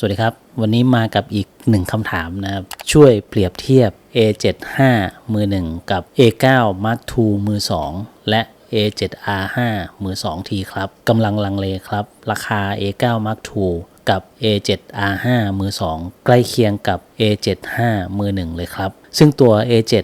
สวัสดีครับ วันนี้มากับอีกหนึ่งคำถามนะครับ ช่วยเปรียบเทียบ A75 มือ 1 กับ A9 Mark II มือ 2 และ A7R5 มือ 2 ทีครับกำลังลังเลครับ ราคา A9 Mark II กับ A7R5 มือ 2 ใกล้เคียงกับ A75 มือ 1 เลยครับ ซึ่งตัว A7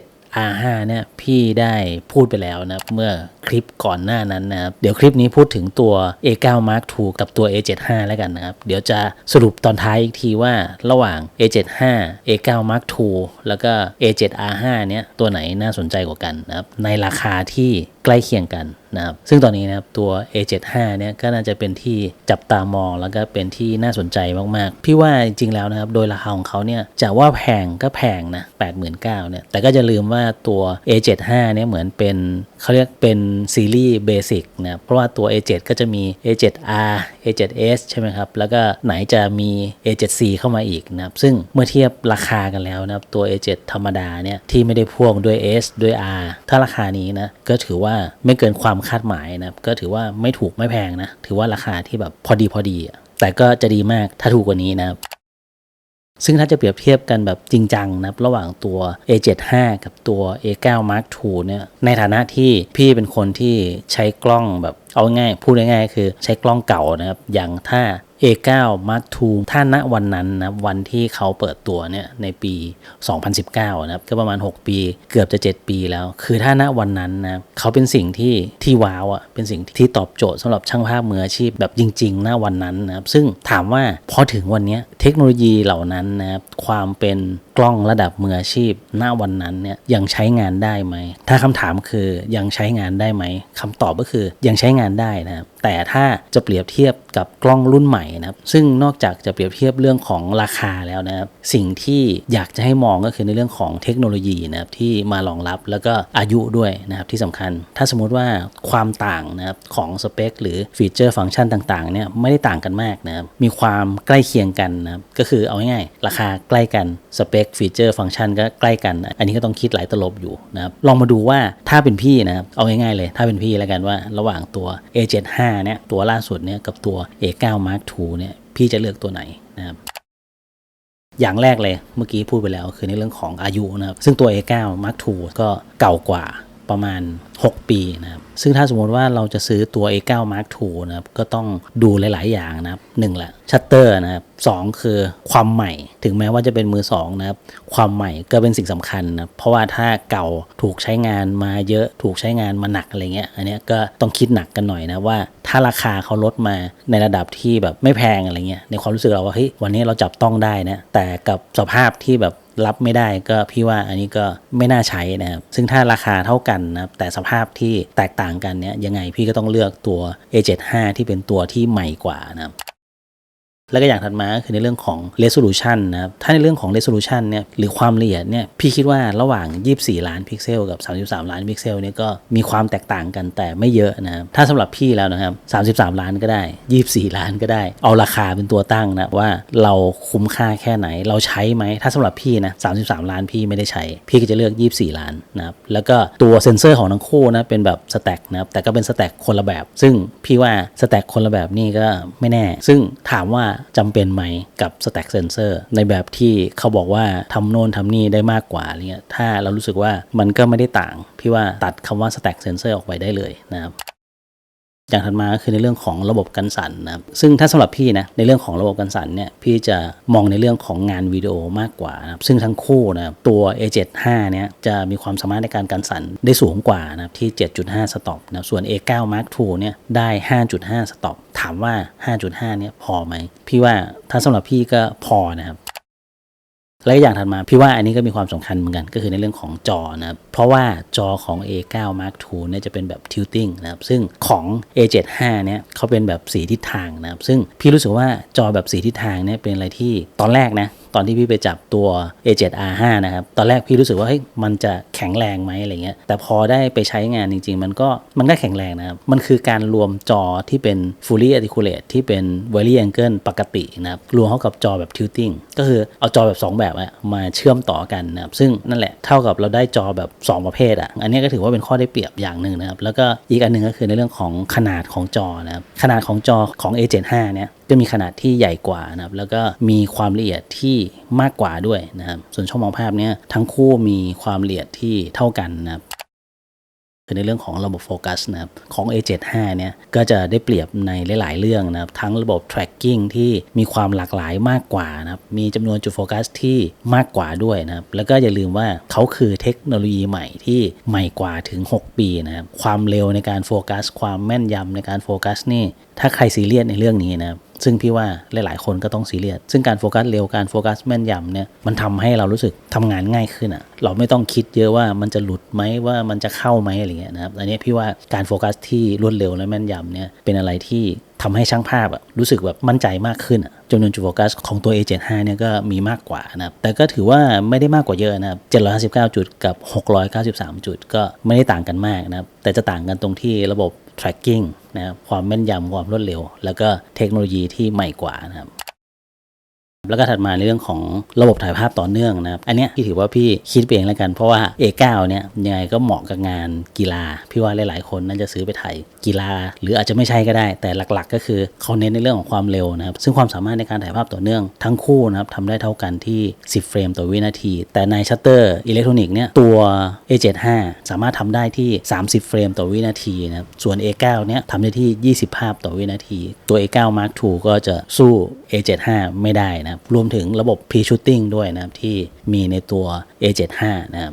R5 เนี่ยพี่ได้พูดไปแล้วนะครับเมื่อคลิปก่อนหน้านั้นนะครับเดี๋ยวคลิปนี้พูดถึงตัว A9 Mark II กับตัว A75 แล้วกันนะครับ เดี๋ยวจะสรุปตอนท้ายอีกทีว่าระหว่าง A75 A9 Mark II แล้วก็ A7R5 เนี่ยตัวไหนน่าสนใจกว่ากันนะครับในราคาที่ ใกล้เคียงกันนะครับซึ่งตอนนี้นะครับตัว A75 เนี่ยก็น่าจะเป็นที่จับตามองแล้วก็เป็นที่น่าสนใจมากๆ พี่ว่าจริงๆแล้วนะครับโดยราคาของเขาเนี่ยจะว่าแพงก็แพงนะ 89,000เนี่ยแต่ก็จะลืมว่าตัว A75 เนี่ยเหมือนเป็น เขาเรียกเป็นซีรีส์เบสิกนะเพราะว่าตัว A7 ก็จะมี A7R A7S ใช่ไหมครับ แล้วก็ไหนจะมี A7C เข้ามาอีกนะครับซึ่งเมื่อเทียบราคากันแล้วนะครับตัว A7 ธรรมดาเนี่ยที่ไม่ได้พ่วงด้วย S ด้วย R ถ้าราคานี้นะก็ถือว่าไม่เกินความคาดหมายนะครับก็ถือว่าไม่ถูกไม่แพงนะถือว่าราคาที่แบบพอดีพอดี แต่ก็จะดีมากถ้าถูกกว่านี้นะครับ ซึ่งถ้าจะเปรียบเทียบกันแบบจริงจังนะครับระหว่างตัว A75 กับตัว A9 Mark II เนี่ยในฐานะที่พี่เป็นคนที่ใช้กล้องแบบเอาง่ายพูดง่ายๆคือใช้กล้องเก่านะครับอย่างถ้า A9 Mark II ถ้าณวันนั้นนะวันที่เขาเปิดตัวเนี่ยในปี 2019 นะครับก็ประมาณ 6 ปีเกือบจะ 7 ปีแล้ว คือถ้าณวันนั้นนะเขาเป็นสิ่งที่ที่ว้าวอะเป็นสิ่งที่ตอบโจทย์สำหรับช่างภาพมืออาชีพแบบจริงๆณวันนั้นนะครับซึ่งถามว่าพอถึงวันนี้เทคโนโลยีเหล่านั้นนะครับความเป็น กล้องระดับมืออาชีพณวันนั้นเนี่ยยังใช้งานได้ไหม ถ้าคำถามคือยังใช้งานได้ไหมคำตอบก็คือยังใช้งานได้นะครับแต่ถ้าจะเปรียบเทียบกับกล้องรุ่นใหม่นะครับ ซึ่งนอกจากจะเปรียบเทียบเรื่องของราคาแล้วนะครับ สิ่งที่อยากจะให้มองก็คือในเรื่องของเทคโนโลยีนะครับที่มารองรับแล้วก็อายุด้วยนะครับที่สำคัญ ถ้าสมมุติว่าความต่างนะครับของสเปคหรือฟีเจอร์ฟังก์ชันต่างๆเนี่ยไม่ได้ต่างกันมากนะครับมีความใกล้เคียงกันนะครับก็คือเอาง่ายๆราคาใกล้กันสเปคฟีเจอร์ฟังก์ชันก็ใกล้กัน อันนี้ก็ต้องคิดหลายตลบอยู่นะครับลองมาดูว่าถ้าเป็นพี่นะครับเอาง่ายๆเลย ถ้าเป็นพี่แล้วกันว่าระหว่างตัว A75 เนี่ยตัวล่าสุดเนี่ยกับตัว A9 Mark II เนี่ยพี่จะเลือกตัวไหนนะครับอย่างแรกเลยเมื่อกี้พูดไปแล้วคือในเรื่องของอายุนะครับซึ่งตัว A9 Mark II ก็เก่ากว่า ประมาณ 6 ปีนะครับ ซึ่งถ้าสมมติว่าเราจะซื้อตัว A9 Mark II นะครับ ก็ต้องดูหลาย ๆ อย่างนะครับหนึ่งแหละชัตเตอร์นะครับสองคือความใหม่ ถึงแม้ว่าจะเป็นมือสองนะครับ ความใหม่ก็เป็นสิ่งสำคัญนะเพราะว่าถ้าเก่าถูกใช้งานมาเยอะถูกใช้งานมาหนักอะไรเงี้ย อันนี้ก็ต้องคิดหนักกันหน่อยนะว่า ถ้าราคาเขาลดมาในระดับที่แบบไม่แพงอะไรเงี้ยในความรู้สึกเราว่าเฮ้ยวันนี้เราจับต้องได้นะแต่กับสภาพที่แบบ รับไม่ได้ก็พี่ว่าอันนี้ก็ไม่น่าใช้นะครับ ซึ่งถ้าราคาเท่ากันนะครับแต่สภาพที่แตกต่างกันเนี้ยยังไงพี่ก็ต้องเลือกตัว A75 ที่เป็นตัวที่ใหม่กว่านะครับ แล้วก็อย่างถัดมาก็คือในเรื่องของ resolution นะครับ ถ้าในเรื่องของ resolution เนี่ยหรือความละเอียดเนี่ยพี่คิดว่าระหว่าง 24 ล้านพิกเซลกับ 33 ล้านพิกเซลเนี่ยก็มีความแตกต่างกันแต่ไม่เยอะนะครับถ้าสำหรับพี่แล้วนะครับ 33 ล้านก็ได้ 24 ล้านก็ได้ เอาราคาเป็นตัวตั้งนะว่าเราคุ้มค่าแค่ไหนเราใช้ไหม ถ้าสำหรับพี่นะ 33 ล้านพี่ไม่ได้ใช้ พี่ก็จะเลือก 24 ล้านนะครับแล้วก็ตัวเซ็นเซอร์ของทั้งคู่นะเป็นแบบสแต็กนะครับแต่ก็เป็นสแต็กคนละแบบ ซึ่งพี่ว่าสแต็กคนละแบบนี่ก็ไม่แน่ ซึ่งถามว่าจำเป็นไหมกับ Stack Sensor ในแบบที่เขาบอกว่าทำโน่นทำนี่ได้มากกว่าอะไรเงี้ยถ้าเรารู้สึกว่ามันก็ไม่ได้ต่าง พี่ว่าตัดคำว่า Stack Sensor ออกไปได้เลยนะครับ อย่างถัดมาก็คือในเรื่องของระบบกันสั่นนะครับซึ่งถ้าสำหรับพี่นะในเรื่องของระบบกันสั่นเนี่ยพี่จะมองในเรื่องของงานวิดีโอมากกว่านะครับซึ่งทั้งคู่นะครับตัว A75 เนี่ยจะมีความสามารถในการกันสั่นได้สูงกว่านะครับที่ 7.5 สต็อปนะส่วน A9 Mark II เนี่ยได้ 5.5 สต็อปถามว่า 5.5 เนี่ยพอไหมพี่ว่าถ้าสำหรับพี่ก็พอนะครับ และอย่างถัดมาพี่ว่าอันนี้ก็มีความสำคัญเหมือนกันก็คือในเรื่องของจอนะครับเพราะว่าจอของ A9 Mark II เนี่ยจะเป็นแบบ tilting นะครับซึ่งของ A75 เนี่ยเขาเป็นแบบสีทิศทางนะครับซึ่งพี่รู้สึกว่าจอแบบสีทิศทางเนี่ยเป็นอะไรที่ตอนแรกนะ ตอนที่พี่ไปจับตัว A7R5 นะครับ ตอนแรกพี่รู้สึกว่าเฮ้ยมันจะแข็งแรงไหมอะไรเงี้ย แต่พอได้ไปใช้งานจริง ๆ มันก็มันก็แข็งแรงนะครับ มันคือการรวมจอที่เป็น fully articulate ที่เป็น very angle ปกตินะครับ รวมเข้ากับจอแบบ tilting ก็คือเอาจอแบบ 2 แบบอะมาเชื่อมต่อกันนะครับ ซึ่งนั่นแหละเท่ากับเราได้จอแบบ 2 ประเภทอะอันนี้ก็ถือว่าเป็นข้อได้เปรียบอย่างหนึ่งนะครับ แล้วก็อีกอันหนึ่งก็คือในเรื่องของขนาดของจอนะครับ ขนาดของจอของ A75 เนี่ยก็มีขนาดที่ใหญ่กว่านะครับ แล้วก็มีความละเอียดที่มากกว่าด้วยนะครับ ส่วนช่องมองภาพเนี่ยทั้งคู่มีความละเอียดที่เท่ากันนะครับคือในเรื่องของระบบโฟกัสนะครับของ A75 เนี่ยก็จะได้เปรียบในหลาย ๆ เรื่องนะครับ ทั้งระบบ tracking ที่มีความหลากหลายมากกว่านะครับ มีจำนวนจุดโฟกัสที่มากกว่าด้วยนะครับ แล้วก็อย่าลืมว่าเขาคือเทคโนโลยีใหม่ที่ใหม่กว่าถึง 6 ปีนะครับ ความเร็วในการโฟกัส ความแม่นยำในการโฟกัสนี่ ถ้าใครซีเรียสในเรื่องนี้นะครับ ซึ่งพี่ว่าหลาย ๆ คนก็ต้องซีเรียส ซึ่งการโฟกัสเร็ว การโฟกัสแม่นยำเนี่ย มันทำให้เรารู้สึกทำงานง่ายขึ้นอะ่ะ เราไม่ต้องคิดเยอะว่ามันจะหลุดไหมว่ามันจะเข้าไหมอะไรเงี้ยนะครับ อันนี้พี่ว่าการโฟกัสที่รวดเร็วและแม่นยำเนี่ยเป็นอะไรที่ทำให้ช่างภาพอะรู้สึกแบบมั่นใจมากขึ้นจำนวนจุดโฟกัสของตัว A75 เนี่ยก็มีมากกว่านะครับแต่ก็ถือว่าไม่ได้มากกว่าเยอะนะครับ 759 จุดกับ 693 จุดก็ไม่ได้ต่างกันมากนะครับ แต่จะต่างกันตรงที่ระบบ tracking นะครับความแม่นยำความรวดเร็ว แล้วก็เทคโนโลยีที่ใหม่กว่านะครับ แล้วก็ถัดมาในเรื่องของระบบถ่ายภาพต่อเนื่องนะครับ อันเนี้ยพี่ถือว่าพี่คิดไปเองแล้วกัน เพราะว่า A9 เนี่ยยังไงก็เหมาะกับงานกีฬา พี่ว่าหลาย ๆ คนน่าจะซื้อไปถ่ายกีฬา หรืออาจจะไม่ใช่ก็ได้ แต่หลัก ๆ ก็คือเขาเน้นในเรื่องของความเร็วนะครับ ซึ่งความสามารถในการถ่ายภาพต่อเนื่องทั้งคู่นะครับทำได้เท่ากันที่ 10 เฟรมต่อวินาที แต่ในชัตเตอร์อิเล็กทรอนิกส์เนี่ยตัว A75 สามารถทำได้ที่ 30 เฟรมต่อวินาทีนะครับ ส่วน A9 เนี่ยทำได้ที่ 20 ภาพต่อวินาที ตัว A9 Mark II ก็จะสู้ A75 ไม่ได้นะครับรวมถึงระบบ pre-shooting ด้วยนะครับที่มีในตัว A75 นะครับ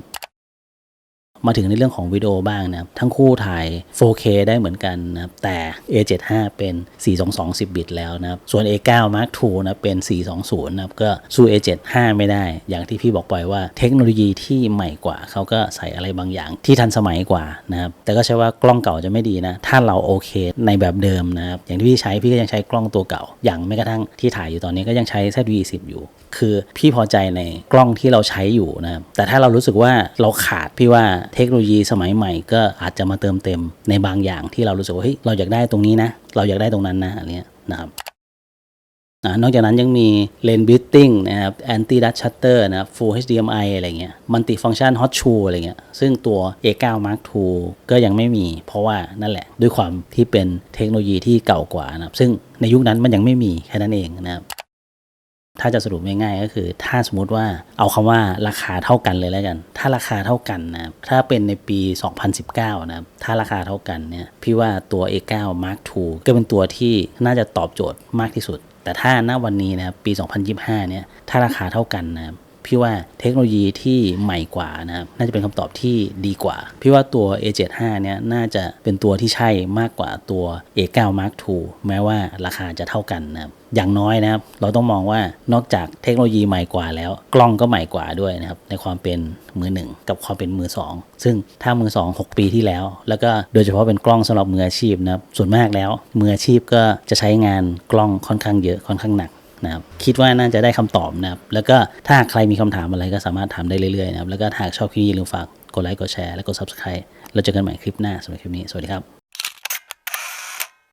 มาถึงในเรื่องของวิดีโอบ้างนะครับ ทั้งคู่ถ่าย 4K ได้เหมือนกันนะครับแต่ A75 เป็น 422 10 บิตแล้วนะครับ ส่วน A9 Mark II นะเป็น 420 นะครับก็สู้ A75 ไม่ได้ อย่างที่พี่บอกไปว่าเทคโนโลยีที่ใหม่กว่า เขาก็ใส่อะไรบางอย่างที่ทันสมัยกว่านะครับแต่ก็ใช่ว่ากล้องเก่าจะไม่ดีนะ ถ้าเราโอเคในแบบเดิมนะครับ อย่างที่พี่ใช้พี่ก็ยังใช้กล้องตัวเก่า อย่างแม้กระทั่งที่ถ่ายอยู่ตอนนี้ก็ยังใช้ ZV-10 อยู่ คือพี่พอใจในกล้องที่เราใช้อยู่นะครับแต่ถ้าเรารู้สึกว่าเราขาดพี่ว่าเทคโนโลยีสมัยใหม่ก็อาจจะมาเติมเต็มในบางอย่างที่เรารู้สึกว่าเฮ้ยเราอยากได้ตรงนี้นะ เราอยากได้ตรงนั้นนะอะไรเงี้ยนะครับนอกจากนั้นยังมีเลนบิ t ติ้งนะครับแอนตี้ดัชชัตเตอร์นะครับ Full HDMI อะไรเงี้ยมัลติฟังชันฮอตชูอะไรเงี้ยซึ่งตัว A9 Mark II ก็ยังไม่มี เพราะว่านั่นแหละ ด้วยความที่เป็นเทคโนโลยีที่เก่ากว่านะครับซึ่งในยุคนั้นมันยังไม่มีแค่นั้นเองนะครับ ถ้าจะสรุปง่ายๆก็คือ ถ้าสมมติว่าเอาคำว่าราคาเท่ากันเลยแล้วกัน ถ้าราคาเท่ากันนะถ้าเป็นในปี 2019 นะถ้าราคาเท่ากันเนี่ยพี่ว่าตัว A9 Mark II ก็เป็นตัวที่น่าจะตอบโจทย์มากที่สุด แต่ถ้าณวันนี้นะครับปี 2025 เนี่ยถ้าราคาเท่ากันนะครับ พี่ว่าเทคโนโลยีที่ใหม่กว่านะครับน่าจะเป็นคำตอบที่ดีกว่า พี่ว่าตัว A75 เนี่ยน่าจะเป็นตัวที่ใช่มากกว่าตัว A9 Mark II แม้ว่าราคาจะเท่ากันนะครับอย่างน้อยนะครับ เราต้องมองว่านอกจากเทคโนโลยีใหม่กว่าแล้ว กล้องก็ใหม่กว่าด้วยนะครับ ในความเป็นมือหนึ่งกับความเป็นมือสองซึ่งถ้ามือสอง6ปีที่แล้ว แล้วก็โดยเฉพาะเป็นกล้องสำหรับมืออาชีพนะครับส่วนมากแล้วมืออาชีพก็จะใช้งานกล้องค่อนข้างเยอะค่อนข้างหนัก นะครับคิดว่าน่าจะได้คำตอบนะครับ แล้วก็ถ้าใครมีคำถามอะไรก็สามารถถามได้เรื่อยๆนะครับ แล้วก็หากชอบคลิปนี้อย่าลืมฝากกดไลค์กดแชร์และกด subscribe เราเจอกันใหม่คลิปหน้าสำหรับคลิปนี้ สวัสดีครับ